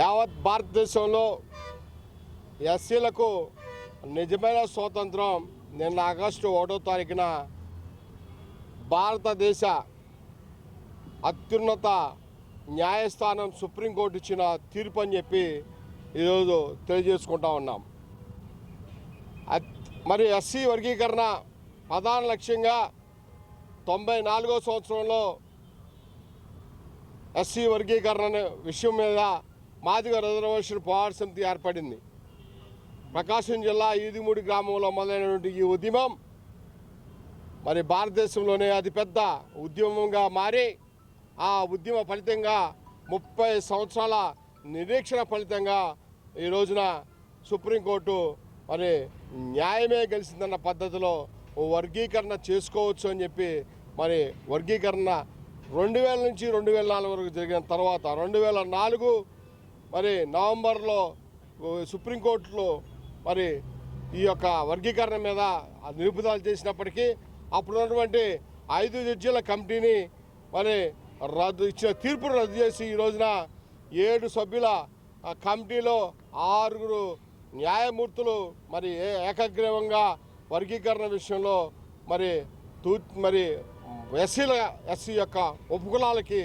యావత్ భారతదేశంలో ఎస్సీలకు నిజమైన స్వాతంత్రం నిన్న ఆగస్టు ఒకటో తారీఖున భారతదేశ అత్యున్నత న్యాయస్థానం సుప్రీంకోర్టు ఇచ్చిన తీర్పు అని చెప్పి ఈరోజు తెలియజేసుకుంటా ఉన్నాం. మరి ఎస్సీ వర్గీకరణ ప్రధాన లక్ష్యంగా తొంభై నాలుగో సంవత్సరంలో ఎస్సీ వర్గీకరణ విషయం మీద మాదిగ రిజర్వేషన్ పోరాట సమితి ఏర్పడింది. ప్రకాశం జిల్లా ఈదిమూడి గ్రామంలో మొదలైనటువంటి ఈ ఉద్యమం మరి భారతదేశంలోనే అతిపెద్ద ఉద్యమంగా మారి ఆ ఉద్యమ ఫలితంగా ముప్పై సంవత్సరాల నిరీక్షణ ఫలితంగా ఈ రోజున సుప్రీంకోర్టు మరి న్యాయమే గెలిచిందన్న పద్ధతిలో ఓ వర్గీకరణ చేసుకోవచ్చు అని చెప్పి మరి వర్గీకరణ రెండు వేల నుంచి రెండు వేల నాలుగు వరకు జరిగిన తర్వాత రెండు వేల నాలుగు మరి నవంబర్లో సుప్రీంకోర్టులో మరి ఈ యొక్క వర్గీకరణ మీద నిరుపుదాలు నిలుపుదల చేసినప్పటికీ అప్పుడు ఉన్నటువంటి ఐదు జడ్జీల కమిటీని మరి రద్దు ఇచ్చిన తీర్పును రద్దు చేసి ఈ రోజున ఏడు సభ్యుల కమిటీలో ఆరుగురు న్యాయమూర్తులు మరి ఏ- ఏకగ్రీవంగా వర్గీకరణ విషయంలో మరి తూ మరి ఎస్సీల ఎస్సీ యొక్క ఉపకులాలకి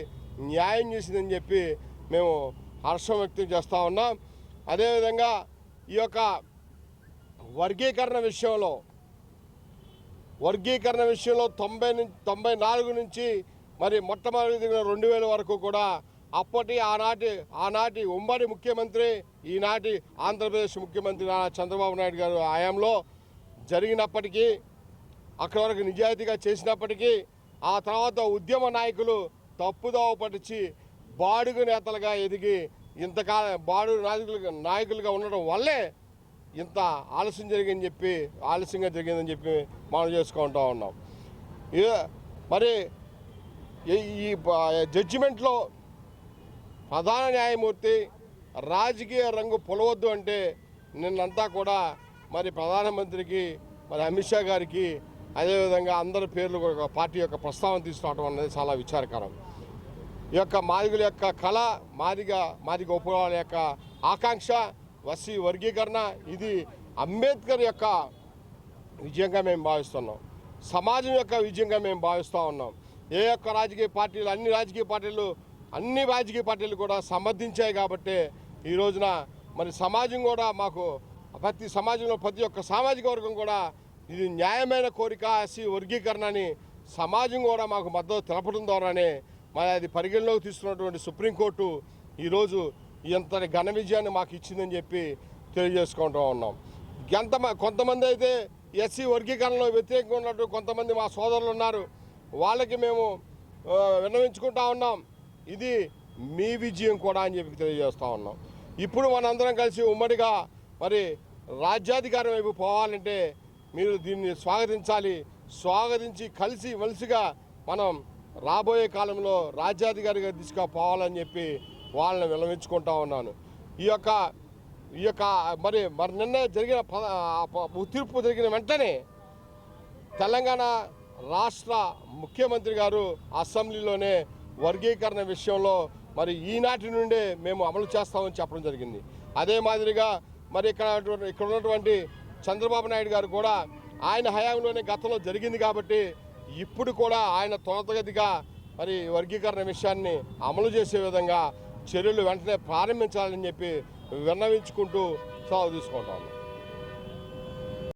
న్యాయం చేసిందని చెప్పి మేము హర్షం వ్యక్తం చేస్తూ ఉన్నాం. అదేవిధంగా ఈ యొక్క వర్గీకరణ విషయంలో వర్గీకరణ విషయంలో తొంభై నుంచి తొంభై నాలుగు నుంచి మరి మొట్టమొదటి రెండు వేల వరకు కూడా అప్పటి ఆనాటి ఆనాటి ఉమ్మడి ముఖ్యమంత్రి ఈనాటి ఆంధ్రప్రదేశ్ ముఖ్యమంత్రి నారా చంద్రబాబు నాయుడు గారు హయాంలో జరిగినప్పటికీ అక్కడ వరకు నిజాయితీగా చేసినప్పటికీ ఆ తర్వాత ఉద్యమ నాయకులు తప్పుదోవ పట్టించి బాడుగు నేతలుగా ఎదిగి ఇంతకాలం బాడుగు నాయకులుగా నాయకులుగా ఉండడం వల్లే ఇంత ఆలస్యం జరిగిందని చెప్పి ఆలస్యంగా జరిగిందని చెప్పి మనం చేసుకుంటూ ఉన్నాం. మరి ఈ- జడ్జిమెంట్లో ప్రధాన న్యాయమూర్తి రాజకీయ రంగు పొలవద్దు అంటే నిన్నంతా కూడా మరి ప్రధానమంత్రికి మరి అమిత్ షా గారికి అదేవిధంగా అందరి పేర్లు కూడా పార్టీ యొక్క ప్రస్తావన తీసుకురావడం అనేది చాలా విచారకరం. యొక్క మాదిగుల యొక్క కళ మాదిగ మాదిగ ఉపకులాల యొక్క ఆకాంక్ష వసి వర్గీకరణ ఇది అంబేద్కర్ యొక్క విజయంగా మేము భావిస్తున్నాం. సమాజం యొక్క విజయంగా మేము భావిస్తూ ఉన్నాం. ఏ యొక్క రాజకీయ పార్టీలు అన్ని రాజకీయ పార్టీలు అన్ని రాజకీయ పార్టీలు కూడా సమర్థించాయి కాబట్టి ఈ రోజున మరి సమాజం కూడా మాకు ప్రతి సమాజంలో ప్రతి ఒక్క సామాజిక వర్గం కూడా ఇది న్యాయమైన కోరిక ఎస్సీ వర్గీకరణ అని సమాజం కూడా మాకు మద్దతు తెలపడం ద్వారానే మరి అది పరిగణలోకి తీసుకున్నటువంటి సుప్రీంకోర్టు ఈరోజు ఇంతటి ఘన విజయాన్ని మాకు ఇచ్చిందని చెప్పి తెలియజేసుకుంటూ ఉన్నాం. ఎంత కొంతమంది అయితే ఎస్సీ వర్గీకరణలో వ్యతిరేకంగా ఉన్నట్టు కొంతమంది మా సోదరులు ఉన్నారు. వాళ్ళకి మేము విన్నవించుకుంటా ఉన్నాం. ఇది మీ విజయం కూడా అని చెప్పి తెలియజేస్తూ ఉన్నాం. ఇప్పుడు మనందరం కలిసి ఉమ్మడిగా మరి రాజ్యాధికారం వైపు పోవాలంటే మీరు దీన్ని స్వాగతించాలి. స్వాగతించి కలిసి మలిసిగా మనం రాబోయే కాలంలో రాజ్యాధికారిగా తీసుకుపోవాలని చెప్పి వాళ్ళని విలమించుకుంటా ఉన్నాను. ఈ యొక్క ఈ యొక్క మరి మరి నిన్న జరిగిన తీర్పు జరిగిన వెంటనే తెలంగాణ రాష్ట్ర ముఖ్యమంత్రి గారు అసెంబ్లీలోనే వర్గీకరణ విషయంలో మరి ఈనాటి నుండే మేము అమలు చేస్తామని చెప్పడం జరిగింది. అదే మాదిరిగా మరి ఇక్కడ ఇక్కడ ఉన్నటువంటి చంద్రబాబు నాయుడు గారు కూడా ఆయన హయాంలోనే గతంలో జరిగింది కాబట్టి ఇప్పుడు కూడా ఆయన త్వరతగతిగా మరి వర్గీకరణ విషయాన్ని అమలు చేసే విధంగా చర్యలు వెంటనే ప్రారంభించాలని చెప్పి విన్నవించుకుంటూ సెలవు తీసుకుంటాము